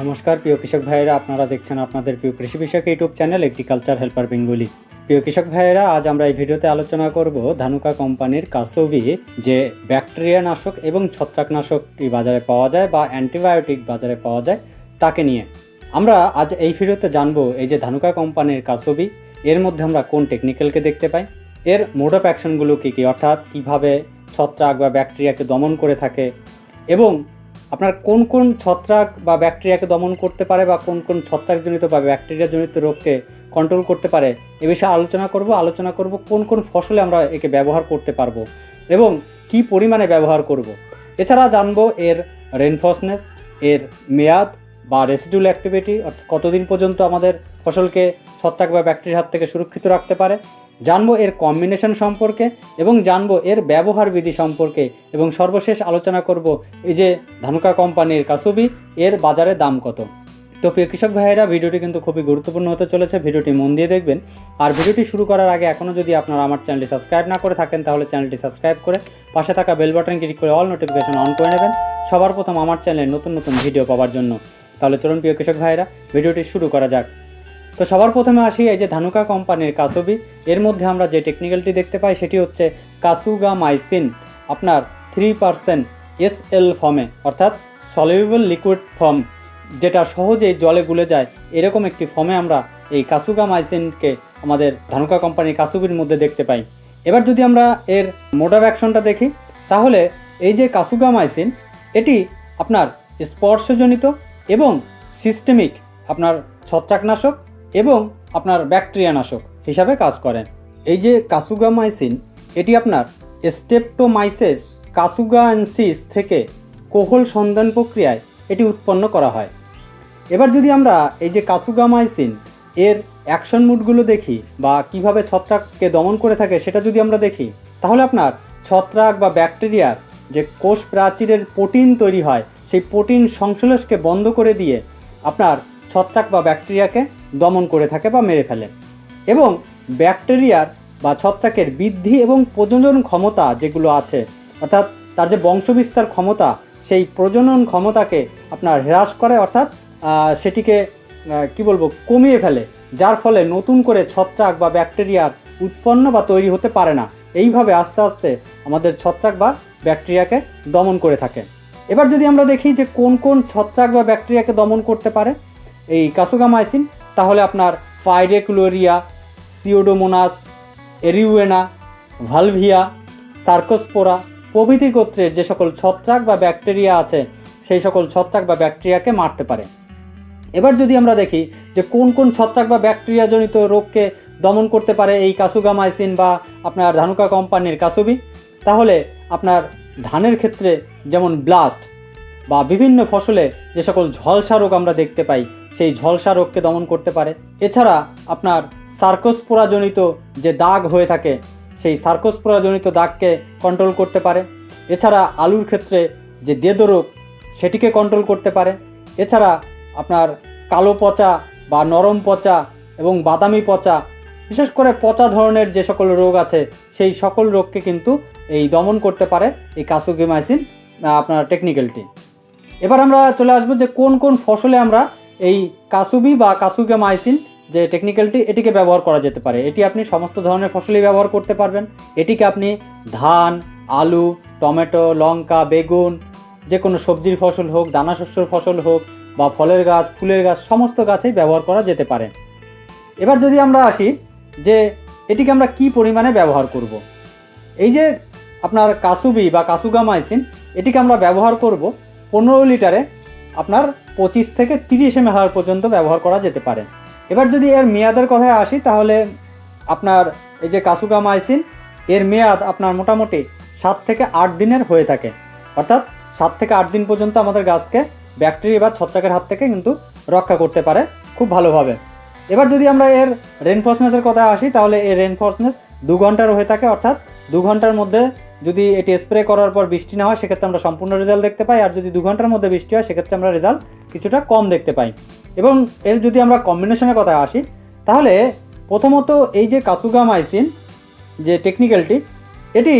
নমস্কার, প্রিয় কৃষক ভাইয়েরা, আপনারা দেখছেন আপনাদের প্রিয় কৃষি বিষয়ক YouTube channel agriculture helper Bengali. প্রিয় কৃষক ভাইয়েরা, আজ আমরা এই ভিডিওতে আলোচনা করব ধানুকা কোম্পানির কাসবি যে ব্যাকটেরিয়া নাশক এবং ছত্রাকনাশক বাজারে পাওয়া যায় বা অ্যান্টিবায়োটিক বাজারে পাওয়া যায় তাকে নিয়ে। আমরা আজ এই ভিডিওতে জানব এই যে ধানুকা কোম্পানির কাসবি এর মধ্যে আমরা কোন টেকনিক্যালকে দেখতে পাই, এর মোড অ্যাকশনগুলো কী কী, অর্থাৎ কীভাবে ছত্রাক বা ব্যাকটেরিয়াকে দমন করে থাকে, এবং আপনার কোন কোন ছত্রাক বা ব্যাকটেরিয়াকে দমন করতে পারে বা কোন কোন ছত্রাকজনিত বা ব্যাকটেরিয়াজনিত রোগকে কন্ট্রোল করতে পারে, এ বিষয়ে আলোচনা করব আলোচনা করব কোন কোন ফসলে আমরা একে ব্যবহার করতে পারব এবং কি পরিমাণে ব্যবহার করব। এছাড়া জানব এর রেনফসনেস এর মেয়াদ বা রেসিডুয়াল অ্যাক্টিভিটি অর্থাৎ কতদিন পর্যন্ত আমাদের ফসলকে ছত্রাক বা ব্যাকটেরিয়ার হাত থেকে সুরক্ষিত রাখতে পারে জানব এর কম্বিনেশন সম্পর্কে এবং জানব এর ব্যবহার বিধি সম্পর্কে এবং সর্বশেষ আলোচনা করব এই যে ধানুকা কোম্পানির কাসুবি, এর বাজারে দাম কত? তো প্রিয় কৃষক ভাইয়েরা, ভিডিওটি কিন্তু খুবই গুরুত্বপূর্ণ হতে চলেছে, ভিডিওটি মন দিয়ে দেখবেন। আর ভিডিওটি শুরু করার আগে এখনও যদি আপনারা আমার চ্যানেলটি সাবস্ক্রাইব না করে থাকেন, তাহলে চ্যানেলটি সাবস্ক্রাইব করে পাশে থাকা বেল বাটন ক্লিক করে অল নোটিফিকেশন অন করে নেবেন। সবার প্রথম আমার চ্যানেলে নতুন নতুন ভিডিও পাওয়ার জন্য। তাহলে চলুন প্রিয় কৃষক ভাইয়েরা, ভিডিওটি শুরু করা যাক। তো সবার প্রথমে আসি এই যে ধানুকা কোম্পানির কাসবি। এর মধ্যে আমরা যে টেকনিক্যালটি দেখতে পাই সেটি হচ্ছে কাসুগা মাইসিন, আপনার থ্রি পার্সেন্ট এস এল ফর্মে অর্থাৎ সলিউবল লিকুইড ফর্ম যেটা সহজেই জলে গুলে যায়। এরকম একটি ফর্মে আমরা এই কাসুগা মাইসিনকে আমাদের ধানুকা কোম্পানির কাসুবির মধ্যে দেখতে পাই। এবার যদি আমরা এর মোড অফ অ্যাকশনটা দেখি, তাহলে এই যে কাসুগা মাইসিন, এটি আপনার স্পর্শজনিত এবং সিস্টেমিক আপনার ছত্রাকনাশক এবং আপনার ব্যাকটেরিয়া নাশক হিসাবে কাজ করেন। এই যে কাসুগামাইসিন, এটি আপনার স্টেপটোমাইসেস কাসুগানসিস থেকে কোহল সন্ধান প্রক্রিয়ায় এটি উৎপন্ন করা হয়। এবার যদি আমরা এই যে কাসুগামাইসিন, এর অ্যাকশন মুডগুলো দেখি বা কীভাবে ছত্রাককে দমন করে থাকে সেটা যদি আমরা দেখি, তাহলে আপনার ছত্রাক বা ব্যাকটেরিয়ার যে কোষ প্রাচীরের প্রোটিন তৈরি হয়, সেই প্রোটিন সংশ্লেষকে বন্ধ করে দিয়ে আপনার ছত্রাক বা ব্যাকটেরিয়াকে দমন করে থাকে বা মেরে ফেলে। এবং ব্যাকটেরিয়ার বা ছত্রাকের বৃদ্ধি এবং প্রজনন ক্ষমতা যেগুলো আছে, অর্থাৎ তার যে বংশবিস্তার ক্ষমতা, সেই প্রজনন ক্ষমতাকে আপনার হ্রাস করে, অর্থাৎ সেটিকে কি বলব, কমিয়ে ফেলে, যার ফলে নতুন করে ছত্রাক বা ব্যাকটেরিয়ার উৎপন্ন বা তৈরি হতে পারে না। এইভাবে আস্তে আস্তে আমাদের ছত্রাক বা ব্যাকটেরিয়াকে দমন করে থাকে। এবার যদি আমরা দেখি যে কোন কোন ছত্রাক বা ব্যাকটেরিয়াকে দমন করতে পারে, এই কাসুগামাইসিন তাহলে আপনার পাইরেকুলোরিয়া সিওডোমোনাস এরিউয়েনা, ভালভিয়া, সার্কোস্পোরা প্রভৃতি গোত্রের যে সকল ছত্রাক বা ব্যাকটেরিয়া আছে, সেই সকল ছত্রাক বা ব্যাকটেরিয়াকে মারতে পারে। এবার যদি আমরা দেখি যে কোন কোন ছত্রাক বা ব্যাকটেরিয়াজনিত রোগকে দমন করতে পারে এই কাসুগামাইসিন বা আপনার ধানুকা কোম্পানির কাসুবি, তাহলে আপনার ধানের ক্ষেত্রে যেমন ব্লাস্ট বা বিভিন্ন ফসলে যে সকল ঝলসা রোগ আমরা দেখতে পাই সেই ঝলসা রোগকে দমন করতে পারে। এছাড়া আপনার সার্কোস্পোরাজনিত যে দাগ হয়ে থাকে, সেই সার্কোস্পোরাজনিত দাগকে কন্ট্রোল করতে পারে। এছাড়া আলুর ক্ষেত্রে যে দেদো রোগ সেটিকে কন্ট্রোল করতে পারে। এছাড়া আপনার কালো পচা বা নরম পচা এবং বাদামি পচা, বিশেষ করে পচা ধরনের যে সকল রোগ আছে, সেই সকল রোগকে কিন্তু এই দমন করতে পারে এই কাসুগেমাইসিন আপনার টেকনিক্যালটি এবার আমরা চলে আসব যে কোন কোন ফসলে আমরা এই কাসুবি বা কাসুগামাইসিন যে টেকনিক্যালটি এটিকে ব্যবহার করা যেতে পারে। এটি আপনি সমস্ত ধরনের ফসলেই ব্যবহার করতে পারবেন। এটিকে আপনি ধান, আলু, টমেটো, লঙ্কা, বেগুন যে কোনো সবজির ফসল হোক দানা শস্যর ফসল হোক, বা ফলের গাছ, ফুলের গাছ, সমস্ত গাছেই ব্যবহার করা যেতে পারে। এবার যদি আমরা আসি যে এটিকে আমরা কি পরিমাণে ব্যবহার করব। এই যে আপনার কাসুবি বা কাসুগামাইসিন এটিকে আমরা ব্যবহার করব পনেরো লিটারে আপনার পঁচিশ থেকে তিরিশ এম পর্যন্ত ব্যবহার করা যেতে পারে। এবার যদি এর মেয়াদের কথায় আসি, তাহলে আপনার এই যে কাসুগামাইসিন এর মেয়াদ আপনার মোটামুটি সাত থেকে আট দিনের হয়ে থাকে। অর্থাৎ সাত থেকে আট দিন পর্যন্ত আমাদের গাছকে ব্যাকটেরিয়া বা ছত্রাকের হাত থেকে কিন্তু রক্ষা করতে পারে খুব ভালোভাবে। এবার যদি আমরা এর রেনফোর্সনেসের কথা আসি, তাহলে এর রেনফোর্সনেস দু ঘণ্টার হয়ে থাকে, অর্থাৎ দু ঘণ্টার মধ্যে যদি এটি স্প্রে করার পর বৃষ্টি না হয়, সেক্ষেত্রে আমরা সম্পূর্ণ রেজাল্ট দেখতে পাই। আর যদি দু ঘণ্টার মধ্যে বৃষ্টি হয়, সেক্ষেত্রে আমরা রেজাল্ট কিছুটা কম দেখতে পাই। এবং এর যদি আমরা কম্বিনেশনের কথা আসি, তাহলে প্রথমত এই যে কাসুগামাইসিন যে টেকনিক্যালটি এটি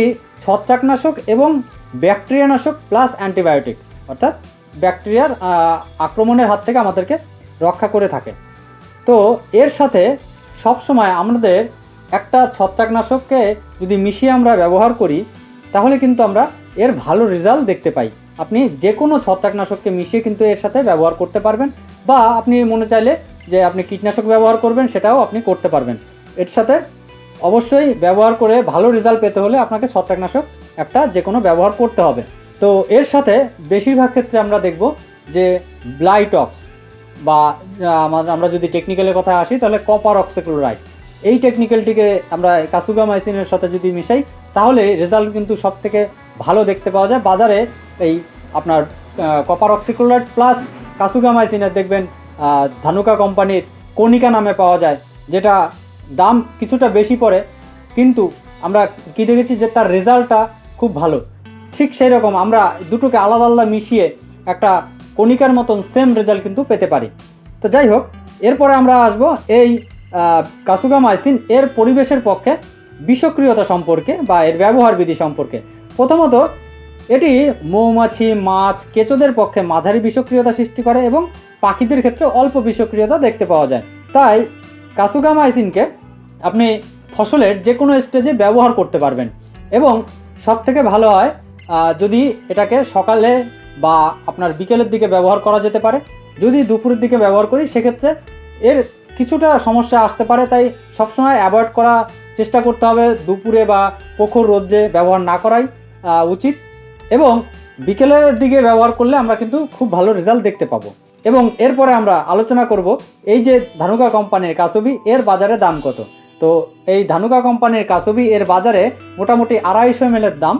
ছত্রাকনাশক এবং ব্যাকটেরিয়ানাশক প্লাস অ্যান্টিবায়োটিক অর্থাৎ ব্যাকটেরিয়ার আক্রমণের হাত থেকে আমাদেরকে রক্ষা করে থাকে। তো এর সাথে সবসময় আমাদের একটা ছত্রাকনাশককে যদি মিশিয়ে আমরা ব্যবহার করি তাহলে কিন্তু আমরা এর ভালো রেজাল্ট দেখতে পাই। আপনি যে কোনো ছত্রাকনাশককে মিশিয়ে কিন্তু এর সাথে ব্যবহার করতে পারবেন বা আপনি মনে চাইলে যে আপনি কীটনাশক ব্যবহার করবেন সেটাও আপনি করতে পারবেন। এর সাথে অবশ্যই ব্যবহার করে ভালো রেজাল্ট পেতে হলে আপনাকে ছত্রাকনাশক একটা যে কোনো ব্যবহার করতে হবে। তো এর সাথে বেশিরভাগ ক্ষেত্রে আমরা দেখব যে ব্লাইটক্স বা আমরা যদি টেকনিক্যালের কথা আসি তাহলে কপার অক্সিক্লোরাইড এই টেকনিক্যালটিকে আমরা কাসুগামাইসিনের সাথে যদি মিশাই, তাহলে রেজাল্ট কিন্তু সব থেকে ভালো দেখতে পাওয়া যায়। বাজারে এই আপনার কপার অক্সিক্লোরাইড প্লাস কাসুগামাইসিনের দেখবেন ধানুকা কোম্পানির কণিকা নামে পাওয়া যায়, যেটা দাম কিছুটা বেশি পড়ে। কিন্তু আমরা কি দেখেছি যে তার রেজাল্টটা খুব ভালো। ঠিক সেই রকম আমরা দুটোকে আলাদা আলাদা মিশিয়ে একটা কণিকার মতন সেম রেজাল্ট কিন্তু পেতে পারি। তো যাই হোক, এরপরে আমরা আসব এই কাসুগামাইসিন এর পরিবেশের পক্ষে বিষক্রিয়তা সম্পর্কে বা এর ব্যবহার বিধি সম্পর্কে। প্রথমত, এটি মৌমাছি, মাছ, কেঁচোদের পক্ষে মাঝারি বিষক্রিয়তা সৃষ্টি করে এবং পাখিদের ক্ষেত্রে অল্প বিষক্রিয়তা দেখতে পাওয়া যায়। তাই কাসুগামাইসিনকে আপনি ফসলের যে কোনো স্টেজে ব্যবহার করতে পারবেন এবং সব থেকে ভালো হয় যদি এটাকে সকালে বা আপনার বিকেলের দিকে ব্যবহার করা যেতে পারে। যদি দুপুরের দিকে ব্যবহার করি, সেক্ষেত্রে এর কিছুটা সমস্যা আসতে পারে, তাই সবসময় অ্যাভয়েড করা চেষ্টা করতে হবে দুপুরে বা প্রখর রোদ্রে ব্যবহার না করাই উচিত। এবং বিকেলের দিকে ব্যবহার করলে আমরা কিন্তু খুব ভালো রেজাল্ট দেখতে পাবো। এবং এরপরে আমরা আলোচনা করব, এই যে ধানুকা কোম্পানির কাসবি, এর বাজারে দাম কত? তো এই ধানুকা কোম্পানির কাসবি, এর বাজারে মোটামুটি আড়াইশো এম দাম,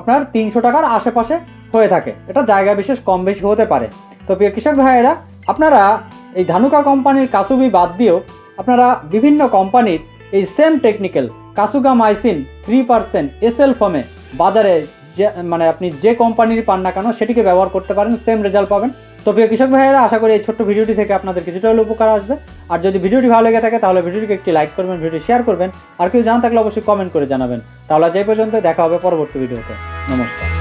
আপনার তিনশো টাকার আশেপাশে হয়ে থাকে। এটা জায়গা বিশেষ কম বেশি হতে পারে। তো প্রিয় কৃষক ভাইয়েরা, আপনারা এই ধানুকা কোম্পানির কাসুবি বাদ দিয়েও আপনারা বিভিন্ন কোম্পানির এই same technical kasugamycin three percent SL ফর্মে বাজারে যে মানে আপনি যে কোম্পানির পান না কেন সেটিকে ব্যবহার করতে পারেন সেম রেজাল্ট পাবেন। তো প্রিয় কৃষক ভাইয়েরা, আশা করি এই ছোট্ট ভিডিওটি থেকে আপনাদের কিছুটা হলে উপকার আসবে। আর যদি ভিডিওটি ভালো লেগে থাকে, তাহলে ভিডিওটিকে একটি লাইক করবেন ভিডিও শেয়ার করবেন। আর কেউ জানা থাকলে অবশ্যই কমেন্ট করে জানাবেন। তাহলে এই পর্যন্ত দেখা হবে পরবর্তী ভিডিওতে। নমস্কার।